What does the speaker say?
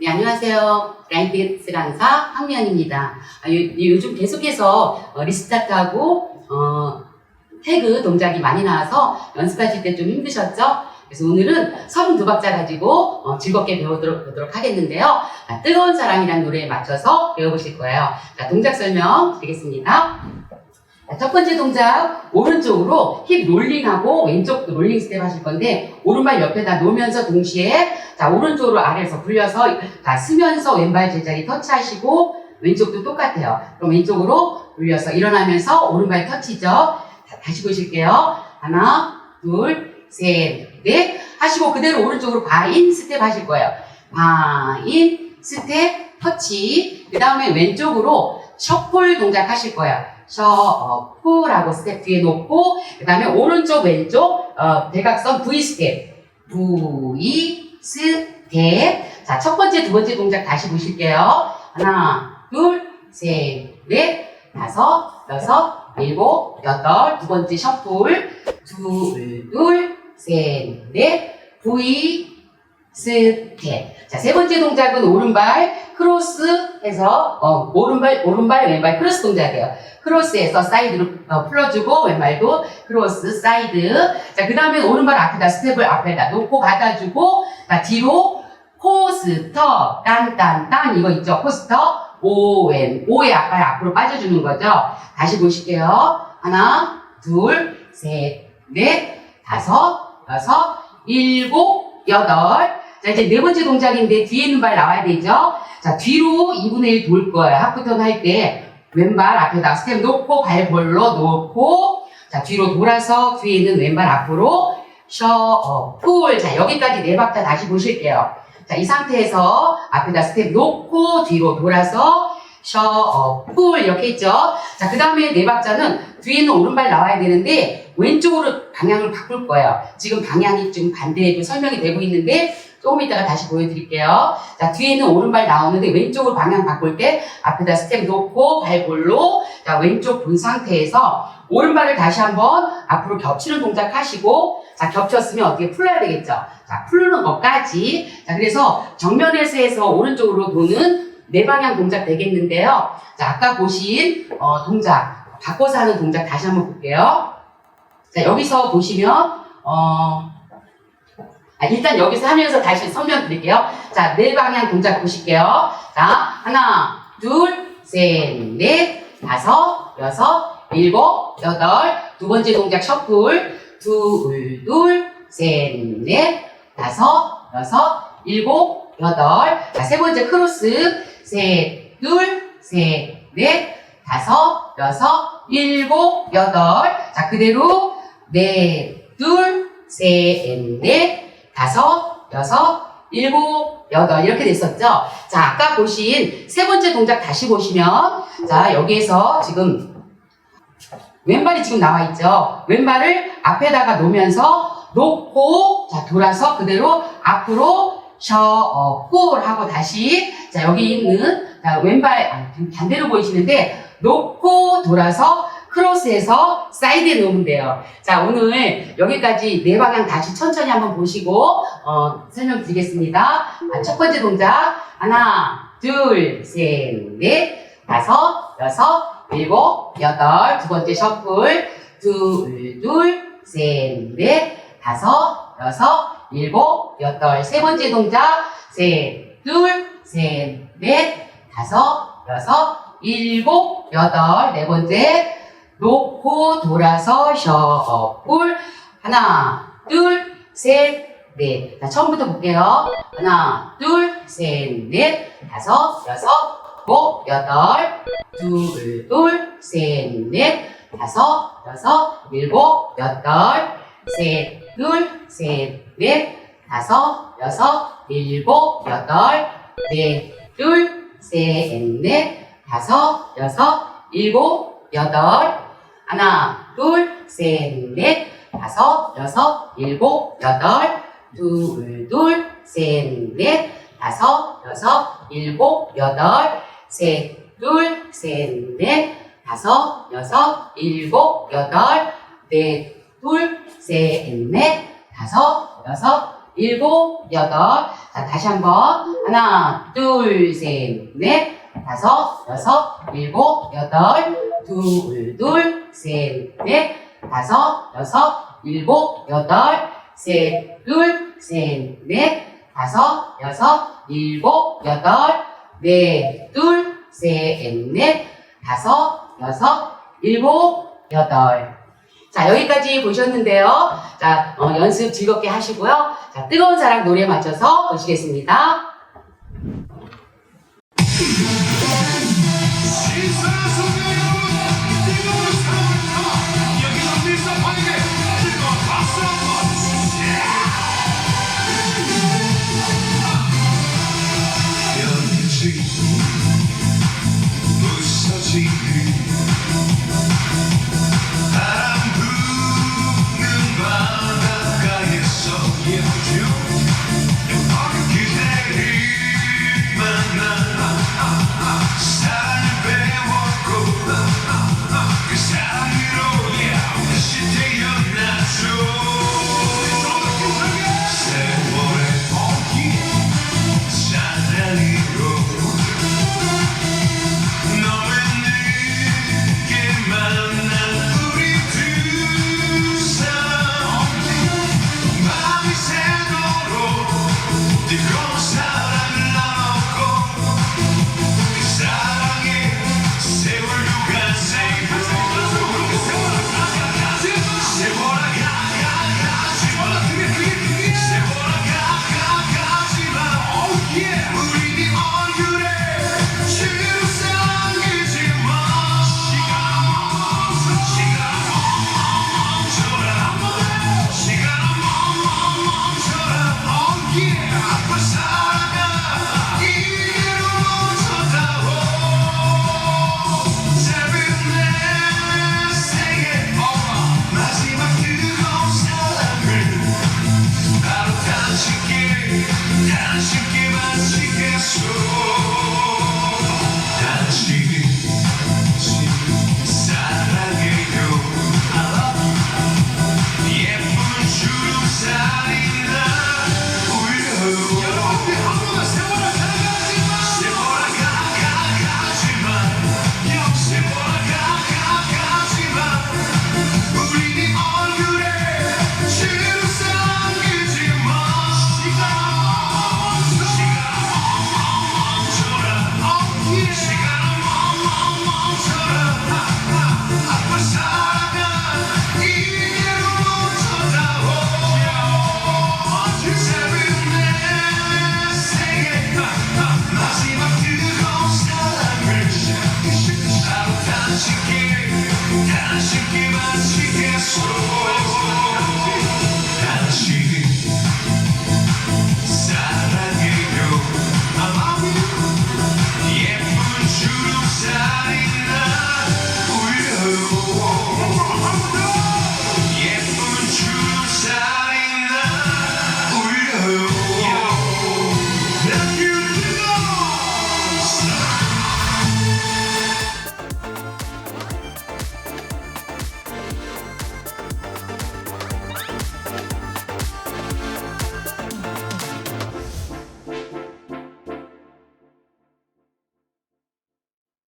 네, 안녕하세요. 라이트 강사 황미연입니다. 아, 요, 즘 계속해서 어, 리스타트하고 어, 태그 동작이 많이 나와서 연습하실 때 좀 힘드셨죠? 그래서 오늘은 32박자 가지고 어, 즐겁게 배우도록 보도록 하겠는데요. 아, 뜨거운 사랑이라는 노래에 맞춰서 배워보실 거예요. 자, 동작 설명 드리겠습니다. 자, 첫 번째 동작 오른쪽으로 힙 롤링하고 왼쪽 롤링 스텝 하실 건데 오른발 옆에다 놓으면서 동시에 자 오른쪽으로 아래에서 굴려서 자 쓰면서 왼발 제자리 터치하시고 왼쪽도 똑같아요. 그럼 왼쪽으로 굴려서 일어나면서 오른발 터치죠. 자, 다시 보실게요. 하나 둘 셋 넷 하시고 그대로 오른쪽으로 바인 스텝 하실 거예요. 바인 스텝 터치 그 다음에 왼쪽으로 셔플 동작 하실 거예요. 셔프라고 스텝 뒤에 놓고 그 다음에 오른쪽 왼쪽 어, 대각선 V 스텝 V 스텝 자 첫 번째 두 번째 동작 다시 보실게요. 하나 둘 셋 넷 다섯 여섯 일곱 여덟. 두 번째 셔플. 둘 둘 셋 넷. V 스텝 자 세 번째 동작은 오른발 크로스 해서 어, 오른발 오른발 왼발 크로스 동작이에요. 크로스에서 사이드로 어, 풀어주고 왼발도 크로스 사이드. 자 그 다음에 오른발 앞에다 스텝을 앞에다 놓고 받아주고 자 뒤로 코스터 딴딴딴 이거 있죠? 코스터 오왼 오의 앞발 앞으로 빠져주는 거죠? 다시 보실게요. 하나 둘 셋 넷 다섯 여섯 일곱 여덟. 자 이제 네 번째 동작인데 뒤에 있는 발 나와야 되죠? 자 뒤로 2분의 1 돌 거예요. 하프턴 할 때 왼발 앞에다 스텝 놓고 발 벌러 놓고 자 뒤로 돌아서 뒤에 있는 왼발 앞으로 셔풀 자 여기까지 네 박자 다시 보실게요. 자 이 상태에서 앞에다 스텝 놓고 뒤로 돌아서 셔풀 이렇게 있죠? 자 그 다음에 네 박자는 뒤에 있는 오른발 나와야 되는데 왼쪽으로 방향을 바꿀 거예요. 지금 방향이 좀 반대로 설명이 되고 있는데 조금 이따가 다시 보여드릴게요. 자, 뒤에는 오른발 나오는데 왼쪽으로 방향 바꿀 때 앞에다 스텝 놓고 발볼로 자, 왼쪽 본 상태에서 오른발을 다시 한번 앞으로 겹치는 동작 하시고 자, 겹쳤으면 어떻게 풀어야 되겠죠? 자, 풀는 것까지 자, 그래서 정면에서 해서 오른쪽으로 도는 네 방향 동작 되겠는데요. 자, 아까 보신 어, 동작 바꿔서 하는 동작 다시 한번 볼게요. 자, 여기서 보시면 어, 아, 일단 여기서 하면서 다시 설명 드릴게요. 자, 네 방향 동작 보실게요. 자, 하나, 둘, 셋, 넷, 다섯, 여섯, 일곱, 여덟. 두 번째 동작 셔플. 둘, 둘, 셋, 넷, 다섯, 여섯, 일곱, 여덟. 자, 세 번째 크로스. 셋, 둘, 셋, 넷, 다섯, 여섯, 일곱, 여덟. 자, 그대로 넷, 둘, 셋, 넷, 다섯, 여섯, 일곱, 여덟 이렇게 됐었죠? 자, 아까 보신 세 번째 동작 다시 보시면 자, 여기에서 지금 왼발이 지금 나와 있죠? 왼발을 앞에다가 놓으면서 놓고 자, 돌아서 그대로 앞으로 셔풀 하고 다시 자, 여기 있는 자, 왼발 아, 반대로 보이시는데 놓고 돌아서 크로스해서 사이드에 놓으면 돼요. 자, 오늘 여기까지 네 방향 다시 천천히 한번 보시고, 어, 설명드리겠습니다. 아, 첫 번째 동작. 하나, 둘, 셋, 넷, 다섯, 여섯, 일곱, 여덟. 두 번째 셔플. 둘, 둘, 셋, 넷, 다섯, 여섯, 일곱, 여덟. 세 번째 동작. 셋, 둘, 셋, 넷, 다섯, 여섯, 일곱, 여덟. 네 번째. 놓고 돌아서 셔플 하나 둘셋넷. 자 처음부터 볼게요. 하나 둘셋넷. 다섯 여섯 일곱 여덟. 둘둘셋넷. 다섯 여섯 일곱 여덟. 셋둘셋넷. 다섯 여섯 일곱 여덟. 넷둘셋넷. 다섯 여섯 일곱 여덟 하나, 둘, 셋, 넷, 다섯, 여섯, 일곱, 여덟, 둘, 둘, 셋, 넷, 다섯, 여섯, 일곱, 여덟, 셋, 둘, 셋, 넷, 다섯, 여섯, 일곱, 여덟, 넷, 둘, 셋, 넷, 다섯, 여섯, 일곱, 여덟. 자, 다시 한번. 하나, 둘, 셋, 넷, 다섯, 여섯, 일곱, 여덟, 둘, 둘, 셋, 넷, 다섯, 여섯, 일곱, 여덟, 셋, 둘, 셋, 넷, 다섯, 여섯, 일곱, 여덟, 넷, 둘, 셋, 넷, 다섯, 여섯, 일곱, 여덟. 자, 여기까지 보셨는데요. 자, 어, 연습 즐겁게 하시고요. 자, 뜨거운 사랑 노래에 맞춰서 보시겠습니다.